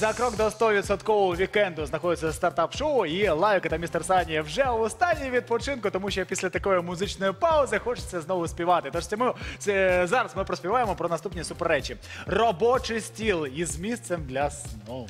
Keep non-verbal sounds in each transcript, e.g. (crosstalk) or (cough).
За крок до 100% вікенду знаходиться стартап-шоу і Лайка та містер Сані вже у стані відпочинку, тому що після такої музичної паузи хочеться знову співати. Тож ми, це зараз ми проспіваємо про наступні суперречі. Робочий стіл із місцем для сну.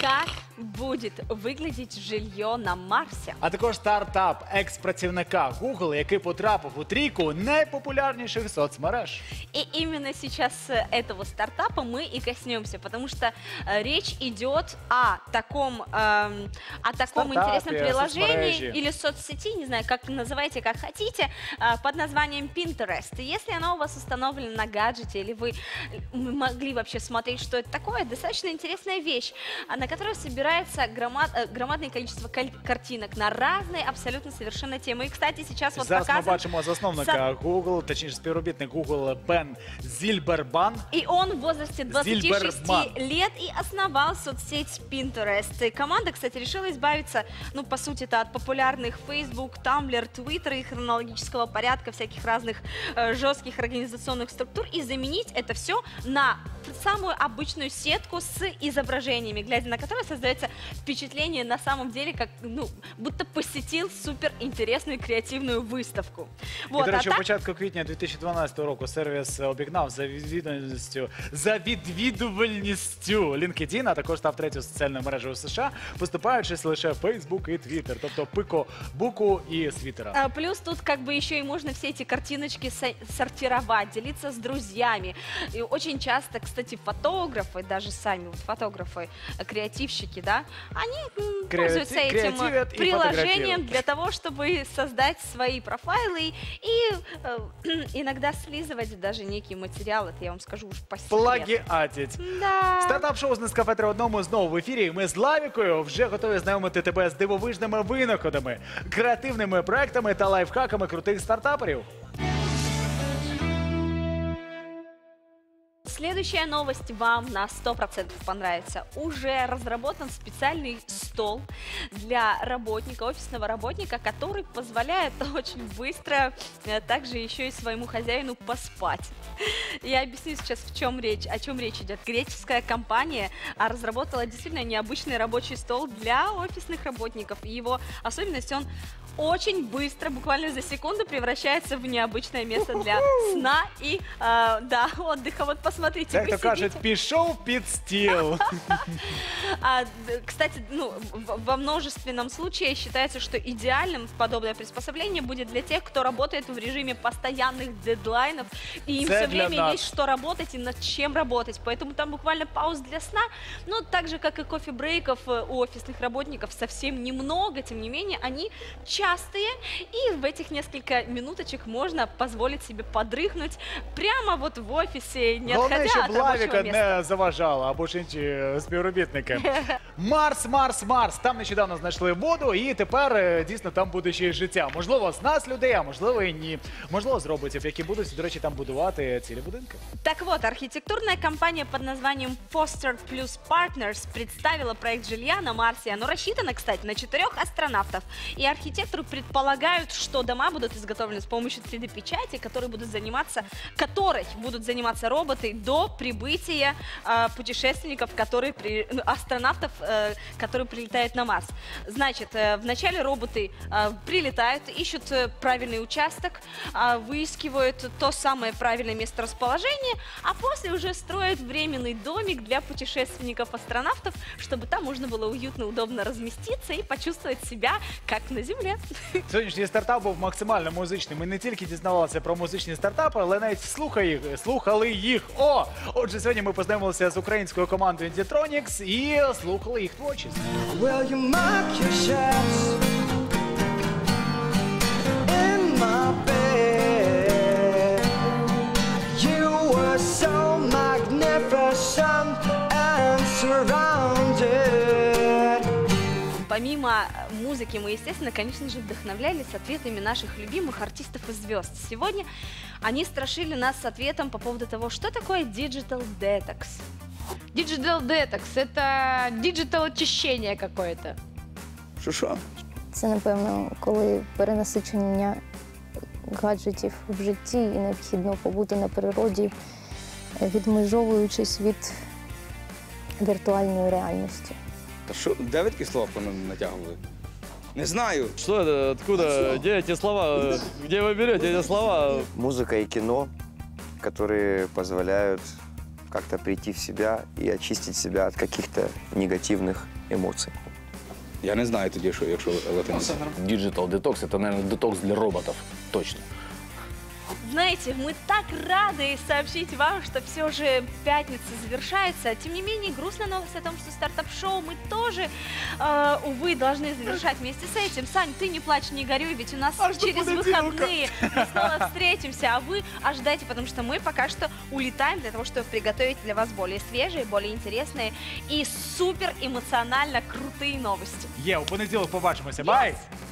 Как будет выглядеть жилье на Марсе? А також стартап екс-працівника Google, який потрапив у трійку найпопулярніших соцмереж. И именно сейчас э, этого стартапа мы и коснемся, потому что э, речь идет о таком, эм, о таком Стартапе, интересном приложении соцмережи. или соцсети, не знаю, как называйте, как хотите, э, под названием Pinterest. И если оно у вас установлено на гаджете, или вы м, могли вообще смотреть, что это такое, достаточно интересная вещь, а, на которой собирается громад- э, громадное количество каль- картинок на разные абсолютно совершенно темы. И, кстати, сейчас вот Зараз ми показан бачимо засновника Google, точніше співробітник Google Бен Зільбербан. И он в возрасте 26 Зильберман. лет и основал соцсеть Pinterest. И команда, кстати, решила избавиться, ну, по сути, это от популярных Facebook, Tumblr, Twitter и хронологического порядка всяких разных э, жестких организационных структур и заменить это все на самую обычную сетку с изображениями, глядя на которые создается впечатление на самом деле, как, ну, будто посетил супер интересную креативную выставку. І, Вот, до а речі, так- початку квітня 2012 року сервіс обігнав за відвідувальністю за відвідувальністю LinkedIn, а також став третьою соціальною мережею США, поступаючись лише Facebook і Twitter, тобто пико, буку і світера. А, Плюс тут как бы еще и можно все эти картиночки со- сортировать, делиться с друзьями. И очень часто, кстати, фотографы, даже сами вот фотографы, э, креативщики, да, они м, Креати- пользуются этим э, креативят и приложением фотографируют. для того, чтобы создать свои профайлы и э, (clears throat) иногда слизывать даже некий материал. Это я вам скажу уж по секрету. Плагіатять. Да. Стартап-шоу з Нескафе 3.1 знову в ефірі. І Ми з Лавікою вже готові знайомити тебе з дивовижними винаходами, креативними проектами та лайфхаками крутих стартаперів. Следующая новость вам на 100% понравится. Уже разработан специальный стол для работника, офисного работника, который позволяет (laughs) очень быстро э, также еще и своему хозяину поспать. Я объясню сейчас, в чем речь, о чем речь идет. Греческая компания а, разработала действительно необычный рабочий стол для офисных работников. И его особенность, он очень быстро, буквально за секунду, превращается в необычное место для сна и э, да, отдыха. Вот посмотрите, Як вы то кажуть, сидите. пішов (laughs) під стіл. А, д- кстати, ну, в- во множественном случае считается, что идеальным подобное приспособление будет для тех, кто работает в режиме постоянных дедлайнов, и им Це все для время нас. есть что работать и над чем работать. Поэтому там буквально пауз для сна, но так же, как и кофе-брейков э, у офисных работников совсем немного, тем не менее, они частые, и в этих несколько минуточек можно позволить себе подрыхнуть прямо вот в офисе, не Головне, отходя щоб от рабочего Лавіка места. не заважала або ж інші співробітники. Марс, Марс, Марс. Там нещодавно знайшли воду, і тепер е, дійсно там буде ще й життя. Можливо, з нас людей, а можливо і ні. Можливо, з роботів, які будуть, до речі, там будувати цілі будинки. Так вот, архитектурная компания под названием Foster Plus Partners представила проект жилья на Марсе. Оно рассчитано, кстати, на четырех астронавтов. И архитекторы предполагают, что дома будут изготовлены с помощью 3D-печати, которые будут заниматься, которой будут заниматься роботы до прибытия э, путешественников, которые при- ну, астронавтов, э, которые прилетают на Марс. Значит, э, вначале роботы э, прилетают, ищут э, правильный участок, а, выискивают то самое правильное месторасположение, а после уже строят временный домик для путешественников-астронавтов, чтобы там можно было уютно, удобно разместиться и почувствовать себя как на Земле. Сьогоднішній стартап був максимально музичним. Ми не тільки дізнавалися про музичні стартапи, але навіть слухали їх. Слухали їх. О! Отже, сьогодні ми познайомилися з українською командою Inditronics і слухали їх творчість. Will you mark your shots Помимо э, музыки, мы, естественно, конечно же, вдохновлялись ответами наших любимых артистов и звезд. Сегодня они страшили нас с ответом по поводу того, что такое Digital Detox. Digital Detox – это диджитал очищение какое-то. Що що? Це напевно, коли перенасичення гаджетів в житті і необхідно побути на природі, е, відмежовуючись від віртуальної реальності. Та що, де ви такі слова натягували? Не знаю. Что это? Откуда? Где эти слова? Где вы берете эти слова? Музыка и кино, которые позволяют как-то прийти в себя и очистить себя от каких-то негативных эмоций. Я не знаю тоді, що якщо латиниця. Digital Detox – это, наверное, детокс для роботов. Точно. Знаете, мы так рады сообщить вам, что все уже пятница завершается. Тем не менее, грустная новость о том, что стартап-шоу мы тоже, э, увы, должны завершать вместе с этим. Сань, ты не плачь, не горюй, ведь у нас А через выходные мы снова встретимся, а вы ожидайте, потому что мы пока что улетаем для того, чтобы приготовить для вас более свежие, более интересные и супер эмоционально крутые новости. Є, у понеділок побачимося. Бай! Yes!